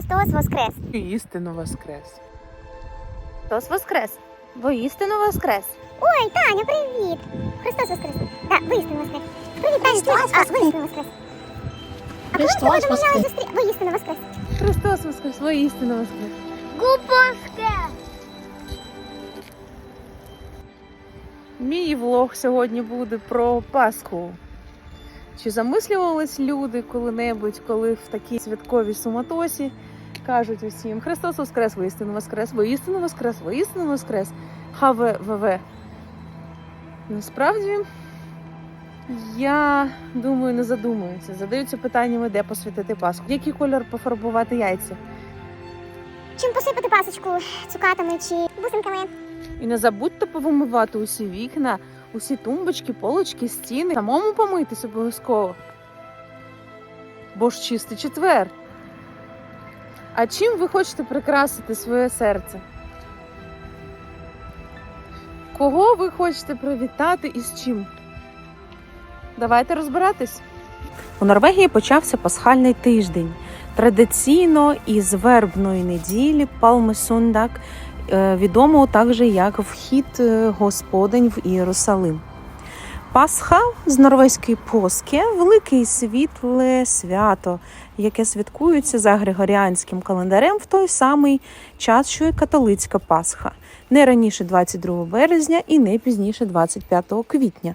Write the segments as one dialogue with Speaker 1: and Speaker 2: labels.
Speaker 1: Христос Воскрес!
Speaker 2: Істину воскрес.
Speaker 3: Христос Воскрес! Воістину Воскрес!
Speaker 1: Ой, Таня, привіт! Христос Воскрес! Так, воістину Воскрес! Привіт, Таня,
Speaker 4: Христос
Speaker 1: а, воістину Воскрес! А коли
Speaker 4: Христос
Speaker 1: домовлялись
Speaker 4: Воскрес!
Speaker 1: зустрі... Воістину Воскрес!
Speaker 2: Христос воскрес, воістину воскрес.
Speaker 1: Гупоскес!
Speaker 2: Мій влог сьогодні буде про Пасху. Чи замислювались люди коли-небудь, коли в такій святковій суматосі кажуть усім Христос Воскрес, воістину Воскрес, воістину Воскрес, воістину Воскрес, хаве ВВ. Насправді, я думаю, не задумуються. Задаються питаннями, де посвятити Пасху. Який кольор пофарбувати яйця?
Speaker 1: Чим посипати пасочку? Цукатами чи бусинками?
Speaker 2: І не забудьте повимивати усі вікна, усі тумбочки, полочки, стіни. Самому помитись обов'язково. Бо ж чистий четвер. А чим ви хочете прикрасити своє серце? Кого ви хочете привітати і з чим? Давайте розбиратись. У Норвегії почався пасхальний тиждень. Традиційно із вербної неділі Палмесундак е, відомо також як вхід е, Господень в Єрусалим. Пасха з норвезької поски велике і світле свято, яке святкується за григоріанським календарем в той самий час, що і католицька Пасха, не раніше 22 березня і не пізніше 25 квітня.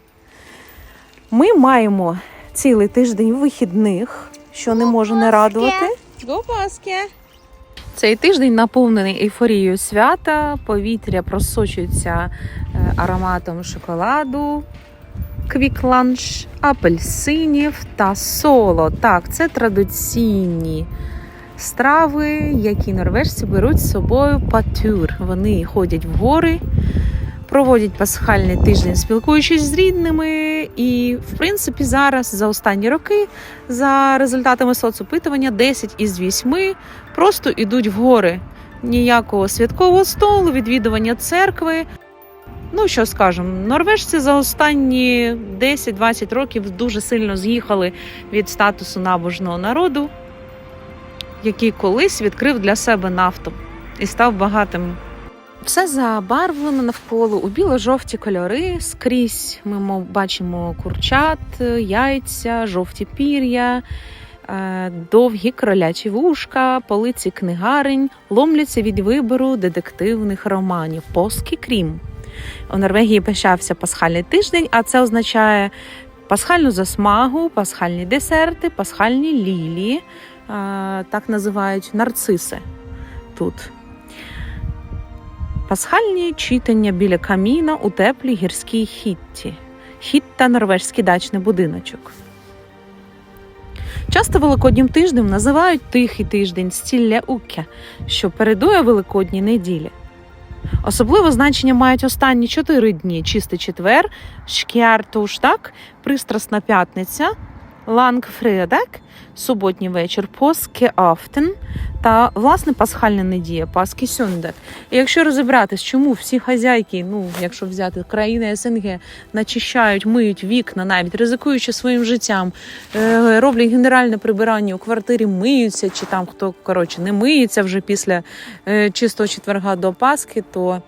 Speaker 2: Ми маємо цілий тиждень вихідних, що не може не радувати. Го Паски! Цей тиждень наповнений ейфорією свята, повітря просочується е, ароматом шоколаду, квікланш, апельсинів та соло. Так, це традиційні страви, які норвежці беруть з собою патюр. Вони ходять в гори, проводять пасхальний тиждень, спілкуючись з рідними. І, в принципі, зараз за останні роки, за результатами соцопитування, 10 із 8 просто йдуть в гори. Ніякого святкового столу, відвідування церкви. Ну, що скажемо, норвежці за останні 10-20 років дуже сильно з'їхали від статусу набожного народу, який колись відкрив для себе нафту і став багатим. Все забарвлено навколо у біло-жовті кольори. Скрізь ми мов, бачимо курчат, яйця, жовті пір'я, е, довгі кролячі вушка, полиці книгарень, ломляться від вибору детективних романів. Поски крім. У Норвегії почався пасхальний тиждень, а це означає пасхальну засмагу, пасхальні десерти, пасхальні лілії, так називають нарциси тут. Пасхальні читання біля каміна у теплій гірській хітті. Хітта норвежський дачний будиночок. Часто Великоднім тижнем називають тихий тиждень стілля укя, що передує Великодній неділі. Особливе значення мають останні чотири дні: чистий четвер, шкіартуштак, пристрасна п'ятниця, лангфредак, суботній вечір, поскеафтен та власне пасхальна неділя, паски сюндак. І якщо розібратись, чому всі хазяйки, ну якщо взяти країни СНГ, начищають, миють вікна, навіть ризикуючи своїм життям, е, роблять генеральне прибирання у квартирі, миються, чи там хто коротше не миється вже після е, чистого четверга до Пасхи, то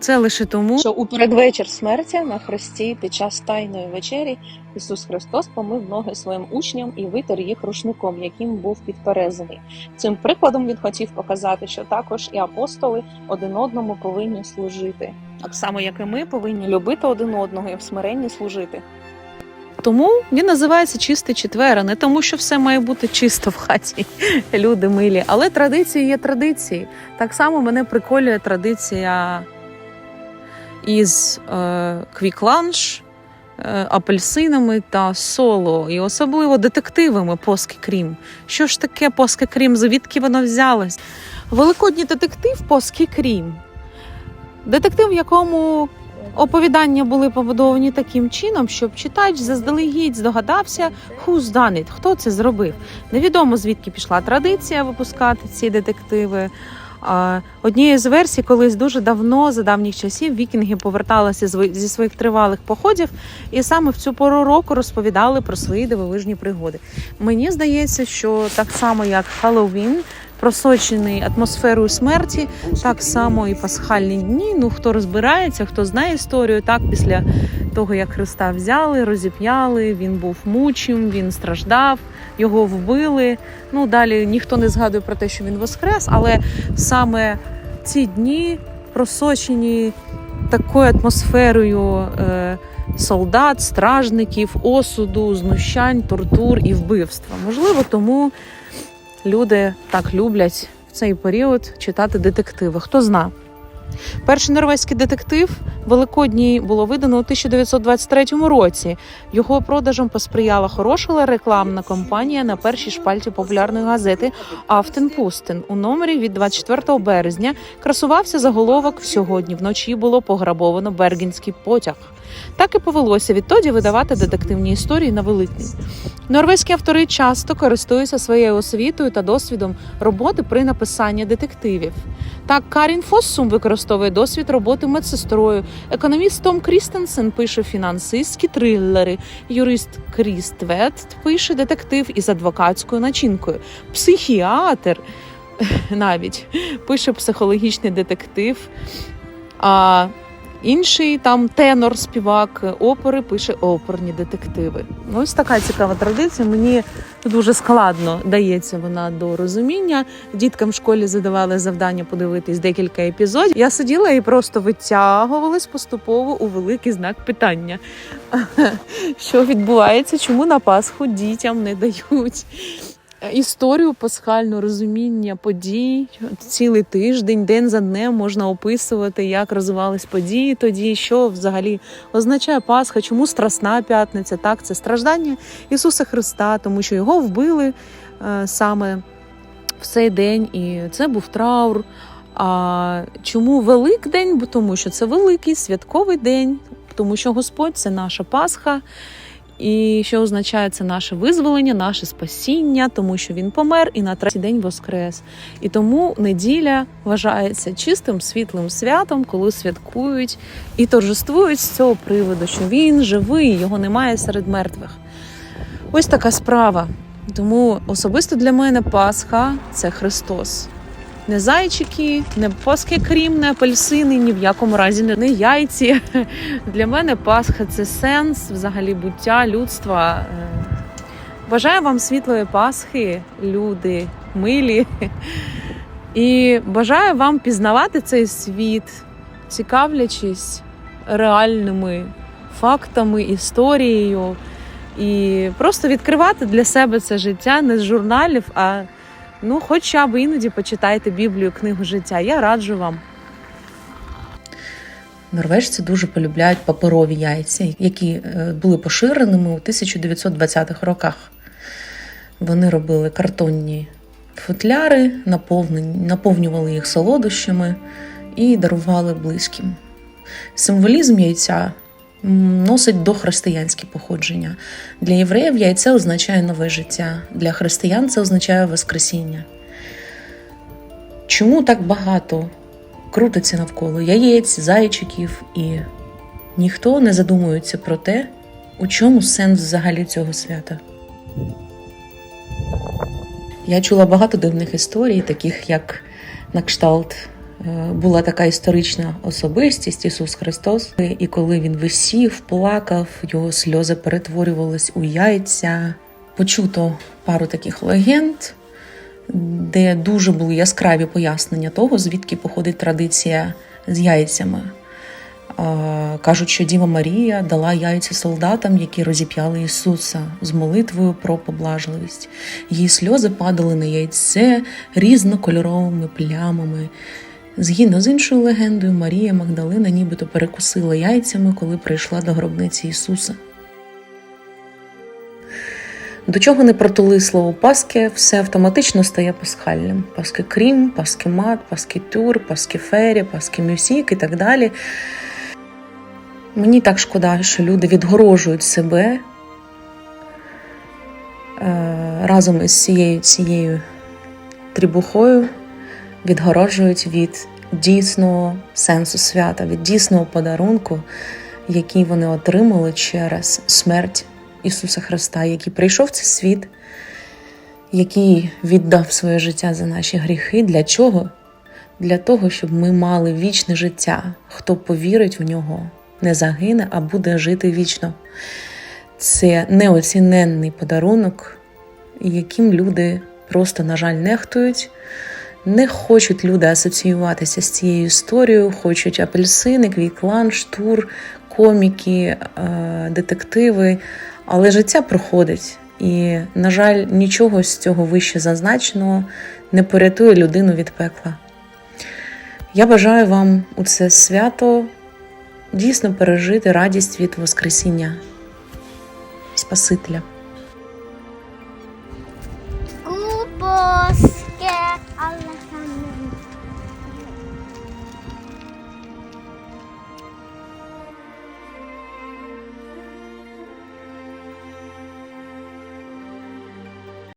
Speaker 2: це лише тому, що у передвечір смерті на хресті під час тайної вечері Ісус Христос помив ноги своїм учням і витер їх рушником, яким був підперезаний. Цим прикладом він хотів показати, що також і апостоли один одному повинні служити, так само як і ми повинні любити один одного і в смиренні служити. Тому він називається чистий четвер, а не тому, що все має бути чисто в хаті, люди милі. Але традиції є традиції. Так само мене приколює традиція із е, квікланш, е, апельсинами та соло, і особливо детективами Поски Крім. Що ж таке Поски Крім? Звідки воно взялось? Великодній детектив Поски Крім. Детектив, в якому оповідання були побудовані таким чином, щоб читач заздалегідь здогадався, who's done it, хто це зробив. Невідомо звідки пішла традиція випускати ці детективи. Однією з версій, колись дуже давно, за давніх часів, вікінги поверталися зі своїх тривалих походів і саме в цю пору року розповідали про свої дивовижні пригоди. Мені здається, що так само як Хеллоуін, просочений атмосферою смерті, так само і пасхальні дні. Ну хто розбирається, хто знає історію, так після того як Христа взяли, розіп'яли, він був мучим, він страждав, його вбили. Ну далі ніхто не згадує про те, що він воскрес, але саме ці дні просочені такою атмосферою. Е, солдат, стражників, осуду, знущань, тортур і вбивства. Можливо, тому люди так люблять в цей період читати детективи. Хто зна? Перший норвезький детектив Великодній було видано у 1923 році. Його продажам посприяла хороша рекламна кампанія на першій шпальті популярної газети Афтенпустен. У номері від 24 березня красувався заголовок Сьогодні вночі було пограбовано бергінський потяг. Так і повелося відтоді видавати детективні історії на Великдень. Норвезькі автори часто користуються своєю освітою та досвідом роботи при написанні детективів. Так, Карін Фоссум використовує досвід роботи медсестрою. Економіст Том Крістенсен пише фінансистські трилери. Юрист Кріст Ветт пише детектив із адвокатською начинкою. Психіатр навіть пише психологічний детектив. А інший там тенор, співак опери пише оперні детективи. Ну, Ось така цікава традиція. Мені дуже складно дається вона до розуміння. Діткам в школі задавали завдання подивитись декілька епізодів. Я сиділа і просто витягувалась поступово у великий знак питання. Що відбувається? Чому на Пасху дітям не дають? Історію пасхальну розуміння подій цілий тиждень, день за днем можна описувати, як розвивались події тоді, що взагалі означає Пасха, чому страсна п'ятниця. Так, це страждання Ісуса Христа, тому що його вбили е, саме в цей день, і це був траур. А чому Великдень? Бо тому що це великий святковий день, тому що Господь це наша Пасха. І що означає це наше визволення, наше спасіння, тому що він помер і на третій день воскрес. І тому неділя вважається чистим світлим святом, коли святкують і торжествують з цього приводу, що він живий, його немає серед мертвих. Ось така справа. Тому особисто для мене Пасха це Христос. Не зайчики, не паски крім, не апельсини, ні в якому разі не не яйці. Для мене Пасха це сенс взагалі буття людства. Е, Бажаю вам світлої Пасхи, люди, милі. І бажаю вам пізнавати цей світ, цікавлячись реальними фактами, історією. І просто відкривати для себе це життя не з журналів, а Ну, хоча б іноді почитайте Біблію, книгу життя. Я раджу вам.
Speaker 4: Норвежці дуже полюбляють паперові яйця, які е, були поширеними у 1920-х роках. Вони робили картонні футляри, наповнювали їх солодощами і дарували близьким. Символізм яйця носить дохристиянське походження. Для євреїв яйце означає нове життя, для християн це означає Воскресіння. Чому так багато крутиться навколо яєць, зайчиків, і ніхто не задумується про те, у чому сенс взагалі цього свята? Я чула багато дивних історій, таких як на кшталт була така історична особистість Ісус Христос, і коли він висів, плакав, його сльози перетворювались у яйця. Почуто пару таких легенд, де дуже були яскраві пояснення того, звідки походить традиція з яйцями. Кажуть, що Діва Марія дала яйця солдатам, які розіп'яли Ісуса з молитвою про поблажливість. Її сльози падали на яйце різнокольоровими плямами. Згідно з іншою легендою, Марія Магдалина нібито перекусила яйцями, коли прийшла до гробниці Ісуса. До чого не протули слово Паски, все автоматично стає пасхальним. Паски крім, паски мат, паски тюр, паски фері, паски мюсік і так далі. Мені так шкода, що люди відгорожують себе е, разом із цією цією трібухою, відгороджують від дійсного сенсу свята, від дійсного подарунку, який вони отримали через смерть Ісуса Христа, який прийшов в цей світ
Speaker 2: який віддав своє життя за наші гріхи. Для чого? Для того, щоб ми мали вічне життя. Хто повірить в нього, не загине, а буде жити вічно. Це неоціненний подарунок, яким люди просто, на жаль, нехтують. Не хочуть люди асоціюватися з цією історією, хочуть апельсини, квіклан, штур, коміки, е, детективи. Але життя проходить, і, на жаль, нічого з цього вище зазначеного не порятує людину від пекла. Я бажаю вам у це свято дійсно пережити радість від Воскресіння Спасителя.
Speaker 5: Купа!